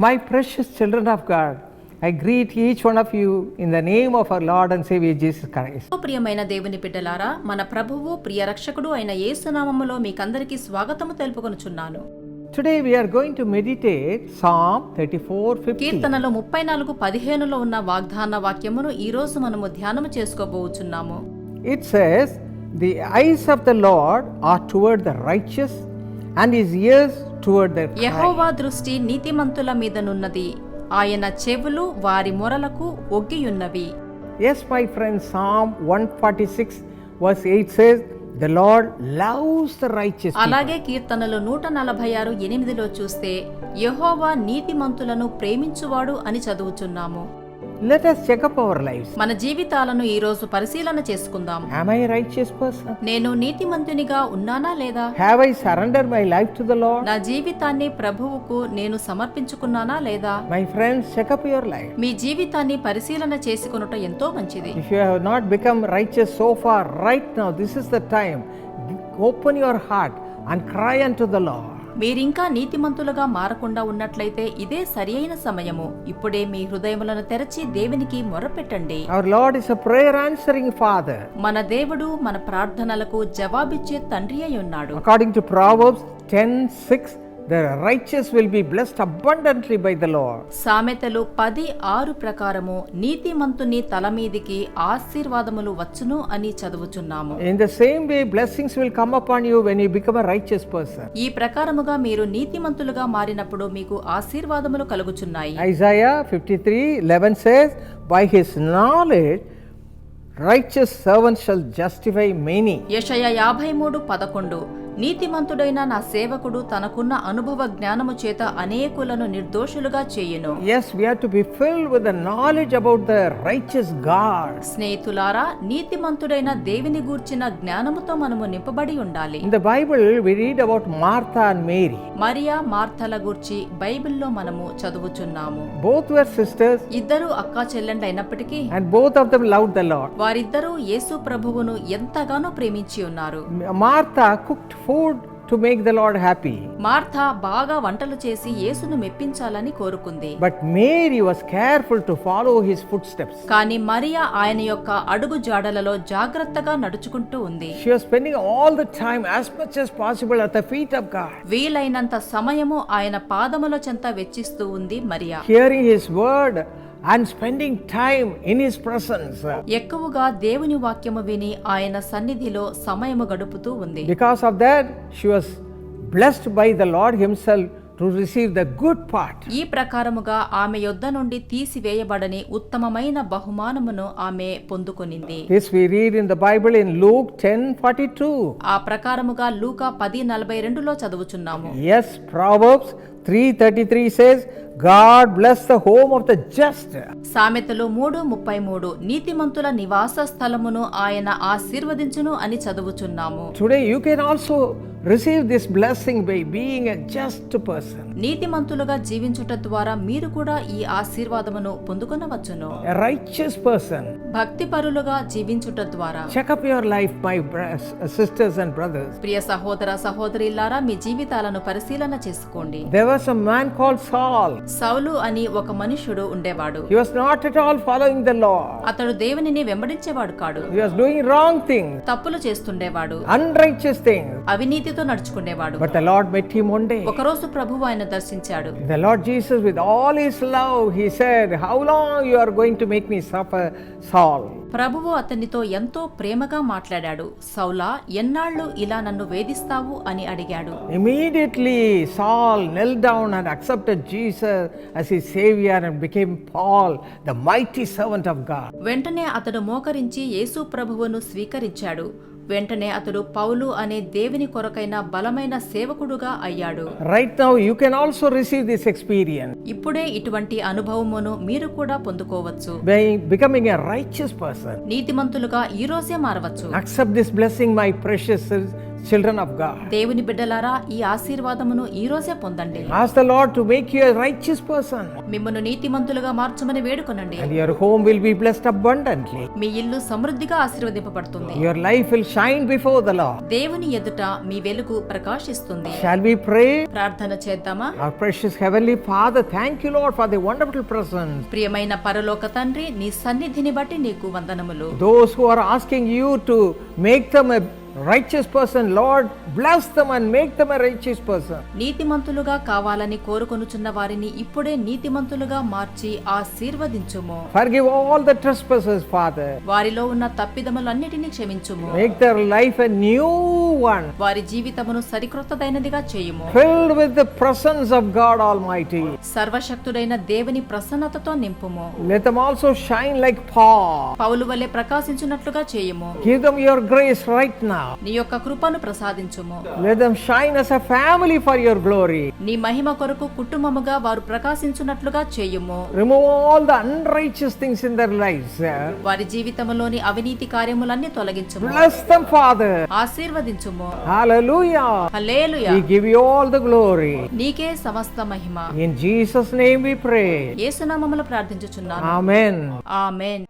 My precious children of God, I greet each one of you in the name of our Lord and Savior Jesus Christ. ఓ ప్రియమైన దేవుని బిడ్డలారా మన ప్రభువు ప్రియ రక్షకుడు అయిన యేసునామములో మీకందరికీ స్వాగతము తెలుపుకొనుచున్నాను Today we are going to meditate Psalm 34 15. కీర్తనలో ముప్పై నాలుగు పదిహేనులో ఉన్న వాగ్దాన వాక్యమును ఈ రోజు మనము ధ్యానము చేసుకోబోచున్నాము It says, The eyes of the Lord are toward the righteous, and his ears toward their cry. యెహోవా దృష్టి నీతిమంతుల మీదనున్నది ఆయన చెవులు వారి మొరలకు ఒగ్గియున్నవి Yes, my friends, Psalm 146, verse 8 says, The Lord loves the righteous. people." అలాగే కీర్తనలు నూట నలభై ఆరు ఎనిమిదిలో చూస్తే యెహోవా నీతిమంతులను ప్రేమించువాడు అని చదువుచున్నాము let us check up life మన జీవితాలను ఈ రోజు పరిశీలన చేసుకుందాం. Am I righteous person నేను నీతిమంతునిగా ఉన్నానా లేదా? Have I surrender my life to the నా జీవితాన్ని ప్రభువుకు నేను సమర్పించుకున్నానా లేదా? My friends check your life మీ జీవితాన్ని పరిశీలన చేసుకునట ఎంతో మంచిది. If you not become righteous so far right this is the time open your heart and cry to the Lord మీరింకా నీతిమంతులుగా మారకుండా ఉన్నట్లయితే ఇదే సరి అయిన సమయము. ఇప్పుడే మీ హృదయములను తెరచి దేవునికి మొరపెట్టండి. Our Lord is a prayer answering Father. మన దేవుడు మన ప్రార్థనలకు జవాబిచ్చే తండ్రి అయి ఉన్నాడు. According to Proverbs 10 6, సామెతలు పది ఆరు ప్రకారము నీతి నీతిమంతుని తల మీదికి ఆశీర్వాదములు వచ్చును అని చదువుచున్నాము. In the same way blessings will come upon you when you become righteous person ఈ ప్రకారముగా మీరు నీతిమంతులుగా మారినప్పుడు మీకు ఆశీర్వాదములు కలుగుచున్నాయి. Isaiah fifty three eleven says by his knowledge righteous servant shall justify many Yeshaya యాభై మూడు పదకొండు నీతిమంతుడైన నా సేవకుడు తనకున్న అనుభవ జ్ఞానము చేత అనేకులను నిర్దోషులుగా చేయును Yes, we have to be filled with the knowledge about the righteous God. స్నేహితులారా నీతిమంతుడైన దేవుని గూర్చిన జ్ఞానముతో మనము నింపబడి ఉండాలి In the Bible, we read about Martha and Mary. Mariya మార్తల గూర్చి బైబిల్లో మనము చదువుచున్నాము Both were sisters, ఇద్దరు అక్కా చెల్లెండ్లు అయినప్పటికీ and both of them loved the Lord. వారిద్దరూ యేసు ప్రభువును ఎంతగానో ప్రేమించి ఉన్నారు Martha cooked food to make the Lord happy, Martha బాగా వంటలు చేసి యేసును మెప్పించాలని కోరుకుంది but Mary was careful to follow his footsteps. కానీ మరియా ఆయన యొక్క అడుగు జాడలలో జాగ్రత్తగా నడుచుకుంటూ ఉంది She was spending all the time, as much as possible, at the feet of God, వీలైనంత సమయము ఆయన పాదముల చెంత వెచ్చిస్తూ ఉంది Maria hearing his word and spending time in his presence. ఎక్కువగా దేవుని వాక్యము విని ఆయన సన్నిధిలో సమయము గడుపుతూ ఉంది Because of that, she was blessed by the Lord Himself to receive the good part. ఈ ప్రకారముగా ఆమె యొద్ద నుండి తీసివేయబడని ఉత్తమమైన బహుమానమును ఆమె పొందుకొనింది This we read in the Bible in Luke 10:42. ఆ ప్రకారముగా లూకా పది నలభై రెండులో చదువుచున్నాము Yes, Proverbs సామెతలు మూడు ముప్పై మూడు. నీతిమంతుల నివాస స్థలమును ఆయన ఆశీర్వదించును అని చదువుచున్నాము. Today you can also receive this blessing by being a just person నీతిమంతులుగా జీవించుట ద్వారా మీరు కూడా ఈ ఆశీర్వాదమును పొందుకునవచ్చును. రైచియస్ పర్సన్ భక్తి పరులుగా జీవించుట ద్వారా. Check up your life by sisters and brothers ప్రియ సహోదర సహోదరిలారా మీ జీవితాలను పరిశీలన చేసుకోండి. దేర్ కాల్ సాల్ సౌలు అని ఒక మనుషుడు ఉండేవాడు. He not at all following the law అతడు దేవునిని వెంబడించేవాడు కాదు హి రాంగ్ తప్పులు చేస్తుండేవాడు. అన్ రైచియస్ థింగ్ అవినీతితో నడుచుకునేవాడు. బట్ ద లార్డ్ ఒక రోజు ప్రభువు ఆయన దర్శించాడు the Lord Jesus with all his love he said how long you are going to make me suffer Saul ప్రభువు అతనితో ఎంతో ప్రేమగా మాట్లాడాడు. సౌలా ఎన్నాళ్ళు ఇలా నన్ను వేధిస్తావు? అని అడిగాడు. Immediately Saul fell down and accepted Jesus as his saviour and became Paul the mighty servant of God. వెంటనే అతడు మోకరించి యేసు ప్రభువును స్వీకరించాడు. వెంటనే అతడు పౌలు అనే దేవుని కొరకైన బలమైన సేవకుడుగా అయ్యాడు. Right now you can also receive this experience ఇప్పుడే ఇటువంటి అనుభవమును మీరు కూడా పొందుకోవచ్చు. By becoming a righteous person నీతిమంతులుగా ఈ రోజే మారవచ్చు. Accept this blessing my precious children of God. దేవుని బిడ్డలారా ఈ ఆశీర్వాదమును ఈ రోజే పొందండి Ask the Lord to make you a righteous person, మిమ్మను నీతిమంతులుగా మార్చమని వేడుకొనండి and your home will be blessed abundantly. మీ ఇల్లు సమృద్ధిగా ఆశీర్వదింపబడుతుంది Your life will shine before the Lord. దేవుని ఎదుట మీ వెలుగు ప్రకాశిస్తుంది Shall we pray? ప్రార్థన చేద్దామా Our precious Heavenly Father, thank you, Lord, for the wonderful presence. ప్రియమైన పరలోక తండ్రి నీ సన్నిధిని బట్టి నీకు వందనములు Those who are asking you to make them righteous person Lord bless them and make them a righteous person నీతిమంతులుగా కావాలని కోరుకొనుచున్న వారిని ఇప్పుడే నీతిమంతులుగా మార్చి ఆశీర్వదించుము. Forgive all the trust persons father వారిలో ఉన్న తప్పిదములన్నిటిని క్షమించుము. Make their life a new one వారి జీవితమును సరికొత్తదైనదిగా చేయుము. Filled with the presence of God almighty సర్వశక్తుడైన దేవుని ప్రసన్నతతో నింపుము. Let them also shine like పౌలు వలె ప్రకాశించునట్లుగా చేయుము. Give them your grace right now నీ యొక్క కృపను ప్రసాదించుము. Shine us family for your glory నీ మహిమ కొరకు కుటుంబముగా వారు ప్రకాశించున్నట్లుగా చేయుము. Remove all the unrighteous things in their lives వారి జీవితములోని అవినీతి కార్యములన్నీ తొలగించుము. Bless father ఆశీర్వదించుము. Hallelujah hallelujah give all the glory నీకే సమస్త మహిమ. జీసస్ నేమ్ వి ప్రే యేసు నామములో ప్రార్థించుచున్నాను. ఆమేన్